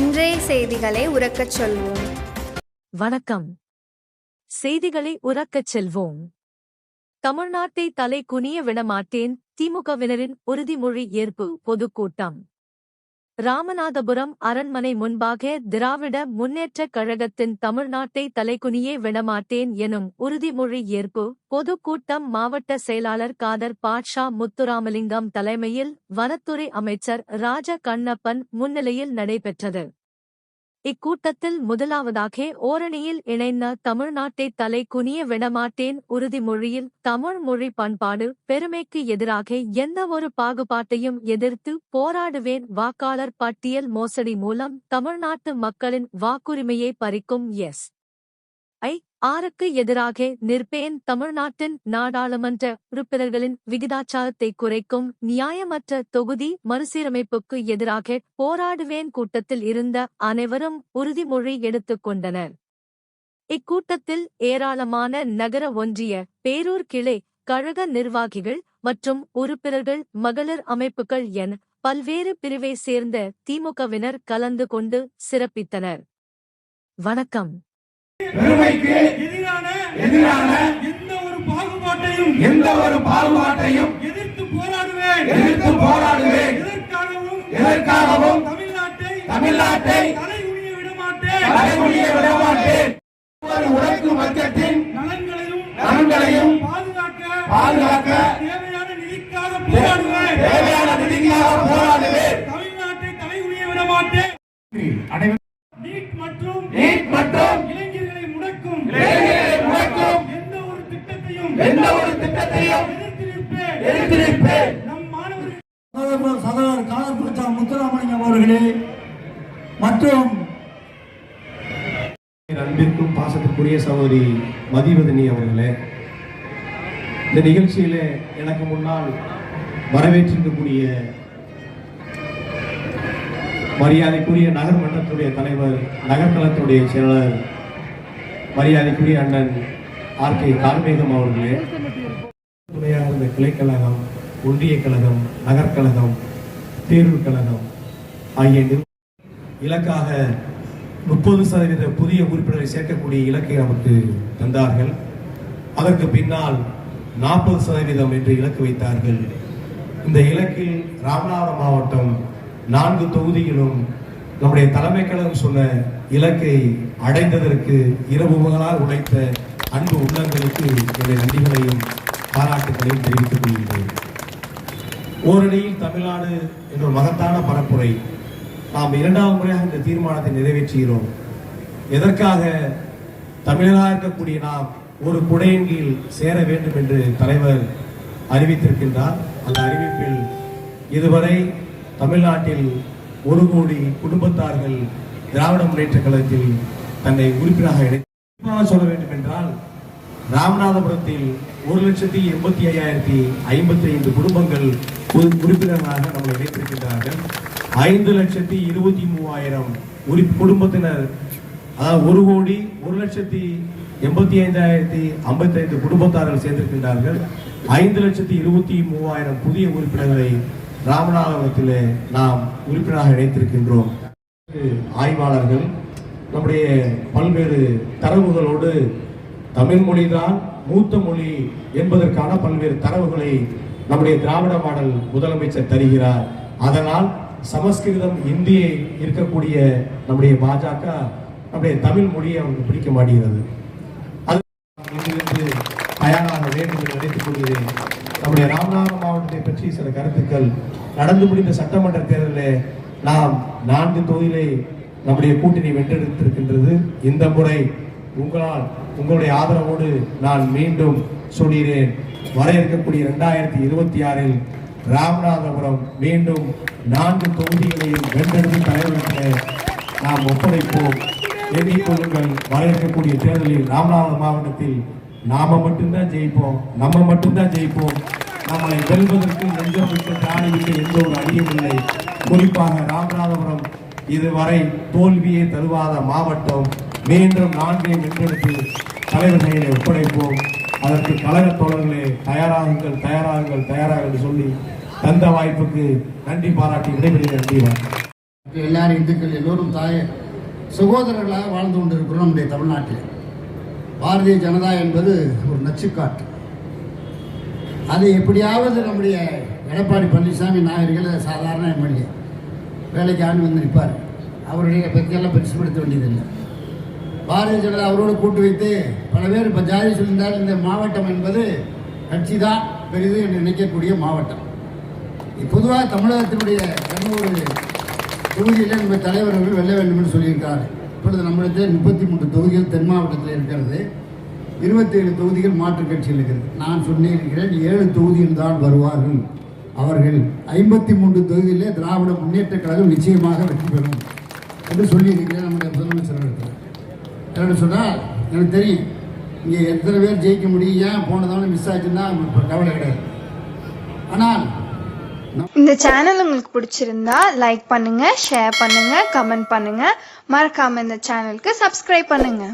இன்றைய செய்திகளை உறக்கச் சொல்வோம். வணக்கம். செய்திகளை உறக்கச் செல்வோம். தமிழ்நாட்டை தலை குனிய விடமாட்டேன் திமுகவினரின் உறுதிமொழி ஏற்பு பொதுக்கூட்டம். ராமநாதபுரம் அரண்மனை முன்பாக திராவிட முன்னேற்றக் கழகத்தின் தமிழ்நாட்டை தலைக்குனியே விடமாட்டேன் எனும் உறுதிமொழி ஏற்பு பொதுக்கூட்டம் மாவட்ட செயலாளர் காதர் பாட்ஷா முத்துராமலிங்கம் தலைமையில் வனத்துறை அமைச்சர் ராஜ கண்ணப்பன் முன்னிலையில் நடைபெற்றது. இக்கூட்டத்தில் முதலாவதாக ஓரணியில் இணைந்த தமிழ்நாட்டை தலை குனிய விடமாட்டேன் உறுதிமொழியில் தமிழ் மொழி பண்பாடு பெருமைக்கு எதிராக எந்த ஒரு பாகுபாட்டையும் எதிர்த்து போராடுவேன் வாக்காளர் பட்டியல் மோசடி மூலம் தமிழ்நாட்டு மக்களின் வாக்குரிமையை பறிக்கும் எஸ். ஐ. ஆறுக்கு எதிராக நிற்பேன் தமிழ்நாட்டின் நாடாளுமன்ற உறுப்பினர்களின் விகிதாச்சாரத்தை குறைக்கும் நியாயமற்ற தொகுதி மறுசீரமைப்புக்கு எதிராக போராடுவேன் கூட்டத்தில் இருந்த அனைவரும் உறுதிமொழி எடுத்துக் கொண்டனர். இக்கூட்டத்தில் ஏராளமான நகர ஒன்றிய பேரூர் கிளை கழக நிர்வாகிகள் மற்றும் உறுப்பினர்கள் மகளிர் அமைப்புகள் என பல்வேறு பிரிவை சேர்ந்த திமுகவினர் கலந்து கொண்டு சிறப்பித்தனர். வணக்கம். பெருமைக்கு எதிரான எதிரான எந்த ஒரு பாகுபாட்டையும் எந்த ஒரு பாகுபாட்டையும் எதிர்த்து போராடுவேன். எதிர்த்து போராடுவேன். எதற்காகவும் எதற்காகவும் தமிழ்நாட்டை தமிழ்நாட்டை தலைகுனிய விடமாட்டேன். ஒரு உழைக்கும் வர்க்கத்தின் நலன்களையும் நலன்களையும் பாதுகாக்க பாதுகாக்க தேவையான நிதிக்காக போராடுவேன். தேவையான நிதிக்காக போராடுவேன் தமிழ்நாட்டை தலைகுனிய விடமாட்டேன் அனைவரும் நீட் மற்றும் நீட் மற்றும் இளைஞர்களை முடக்கும் இளைஞர்களை முடக்கும் எந்த ஒரு திட்டத்தையும் எந்த ஒரு திட்டத்தையும் எதிர்த்து நிற்பேன் சகோதரர் முத்துராமலிங்கம் அவர்களே மற்றும் அன்பிற்கும் பாசத்திற்குரிய சகோதரி மதிவதனி அவர்களே இந்த நிகழ்ச்சியிலே எனக்கு முன்னால் வரவேற்றிருக்கக்கூடிய மரியாதைக்குரிய நகர் மன்றத்துடைய தலைவர் நகர்கலத்துடைய செயலாளர் மரியாதைக்குரிய அண்ணன் ஆர் கே கார்மேகம் அவர்களே. துணையாக இருந்த கிளைக்கழகம் ஒன்றிய கழகம் நகர்கழகம் தேர்வுக் கழகம் ஆகிய இலக்காக முப்பது சதவீத புதிய உறுப்பினரை சேர்க்கக்கூடிய இலக்கை நமக்கு தந்தார்கள். அதற்கு பின்னால் நாற்பது சதவீதம் என்று இலக்கு வைத்தார்கள். இந்த இலக்கில் ராமநாதபுரம் மாவட்டம் நான்கு தொகுதிகளும் நம்முடைய தலைமை கழகம் சொன்ன இலக்கை அடைந்ததற்கு இரவு பகலால் உழைத்த அன்பு உள்ளங்களுக்கு என்னுடைய நன்றிகளையும் பாராட்டுகளையும் தெரிவித்துக் கொள்கின்றேன். ஓரணியில் தமிழ்நாடு என்ற ஒரு மகத்தான பரப்புரை நாம் இரண்டாவது முறையாக இந்த தீர்மானத்தை நிறைவேற்றுகிறோம். எதற்காக தமிழராக இருக்கக்கூடிய நாம் ஒரு குடையின் கீழ் சேர வேண்டும் என்று தலைவர் அறிவித்திருக்கின்றார். அந்த அறிவிப்பில் இதுவரை தமிழ்நாட்டில் ஒரு கோடி குடும்பத்தார்கள் திராவிட முன்னேற்ற கழகத்தில் தன்னை உறுப்பினராக இணை சொல்ல வேண்டும் என்றால் ராமநாதபுரத்தில் ஒரு லட்சத்தி எண்பத்தி ஐயாயிரத்தி ஐம்பத்தி ஐந்து குடும்பங்கள் உறுப்பினர்களாக நம்மை இணைத்திருக்கின்றார்கள். ஐந்து லட்சத்தி இருபத்தி மூவாயிரம் உரி குடும்பத்தினர் அதாவது ஒரு கோடி ஒரு லட்சத்தி எண்பத்தி ஐந்தாயிரத்தி ஐம்பத்தி ஐந்து குடும்பத்தார்கள் சேர்ந்திருக்கின்றார்கள். ஐந்து லட்சத்தி இருபத்தி மூவாயிரம் புதிய உறுப்பினர்களை ராமநாதபுரத்தில் நாம் உறுப்பினராக இணைத்திருக்கின்றோம். ஆய்வாளர்கள் நம்முடைய பல்வேறு தரவுகளோடு தமிழ் மொழிதான் மூத்த மொழி என்பதற்கான பல்வேறு தரவுகளை நம்முடைய திராவிட மாடல் முதலமைச்சர் தருகிறார். அதனால் சமஸ்கிருதம் இந்தியை இருக்கக்கூடிய நம்முடைய பாஜக நம்முடைய தமிழ் மொழியை அவங்களுக்கு பிடிக்க மாட்டேங்கிறது. அது இங்கிருந்து தயாராக வேண்டும் என்று நினைத்துக் கொள்கிறேன். நம்முடைய ராமநாதபுரம் மாவட்டத்தை பற்றி சில கருத்துக்கள். நடந்து முடிந்த சட்டமன்ற தேர்தலில் நாம் நான்கு தொகுதியிலே நம்முடைய கூட்டணி வென்றெடுத்திருக்கின்றது. இந்த முறை உங்களால் உங்களுடைய ஆதரவோடு நான் மீண்டும் சொல்கிறேன். வர இருக்கக்கூடிய ரெண்டாயிரத்தி இருபத்தி ஆறில் ராமநாதபுரம் மீண்டும் நான்கு தொகுதிகளையும் வென்றெடுத்து தலைவரிடத்தில் நாம் ஒப்படைப்போம். எதிர்கொள்ளுங்கள் வர இருக்கக்கூடிய தேர்தலில் ராமநாதபுரம் மாவட்டத்தில் நாம மட்டும்தான் ஜெயிப்போம் நம்ம மட்டும்தான் ஜெயிப்போம். நம்மளை வெல்வதற்கு நெஞ்சம் விட்டு தாடி விட்டு எந்த ஒரு அடியும் இல்லை. குறிப்பாக ராமநாதபுரம் இதுவரை தோல்வியை தருவாத மாவட்டம் மீண்டும் நான்கை வென்றெடுத்து தலைவர்களை ஒப்படைப்போம். அதற்கு கழக தோழர்களே தயாராகுங்கள் தயாராகுங்கள் தயாராக என்று சொல்லி தந்த வாய்ப்புக்கு நன்றி பாராட்டி விடைபெறுகிறேன். நன்றி வணக்கம். எல்லாரும் இந்துக்கள் எல்லோரும் தாய சகோதரர்களாக வாழ்ந்து கொண்டிருக்கிறோம் நம்முடைய தமிழ்நாட்டில். பாரதிய ஜனதா என்பது ஒரு நச்சுக்காட்டு. அது எப்படியாவது நம்முடைய எடப்பாடி பழனிசாமி நாயர்கள் சாதாரண எம்எல்ஏ. வேலைக்கு ஆண்டு வந்து நிற்பார். அவருடைய பற்றியெல்லாம் பெருசுப்படுத்த வேண்டியதில்லை. பாரதிய ஜனதா அவரோடு கூட்டு வைத்து பல பேர் இப்போ ஜாதி சொல்லியிருந்தால் இந்த மாவட்டம் என்பது கட்சி தான் பெரிது என்று நினைக்கக்கூடிய மாவட்டம். பொதுவாக தமிழகத்தினுடைய கண்ணூர் தொகுதியில் நம்ம தலைவர் அவர்கள் வெல்ல வேண்டும் என்று சொல்லியிருக்காரு இப்பொழுது நம்மிடத்தில் முப்பத்தி மூன்று தொகுதிகள் தென் மாவட்டத்தில் இருக்கிறது. இருபத்தேழு தொகுதிகள் மாற்றுக் கட்சியில் இருக்கிறது. நான் சொன்னிருக்கிறேன் ஏழு தொகுதியில் தான் வருவார்கள். அவர்கள் ஐம்பத்தி மூன்று தொகுதியிலே திராவிட முன்னேற்ற கழகம் நிச்சயமாக வெற்றி பெறும் என்று சொல்லியிருக்கிறேன் நம்முடைய முதலமைச்சர் இடத்துல என்னென்னு சொன்னால் எனக்கு தெரியும். இங்கே எத்தனை பேர் ஜெயிக்க முடியும்? ஏன் போன தவணை மிஸ் ஆச்சுன்னா கவலை கிடையாது. ஆனால் இந்த சேனல் உங்களுக்கு பிடிச்சிருந்தா லைக் பண்ணுங்க ஷேர் பண்ணுங்க கமெண்ட் பண்ணுங்க. மறக்காம இந்த சேனலுக்கு சப்ஸ்கிரைப் பண்ணுங்க.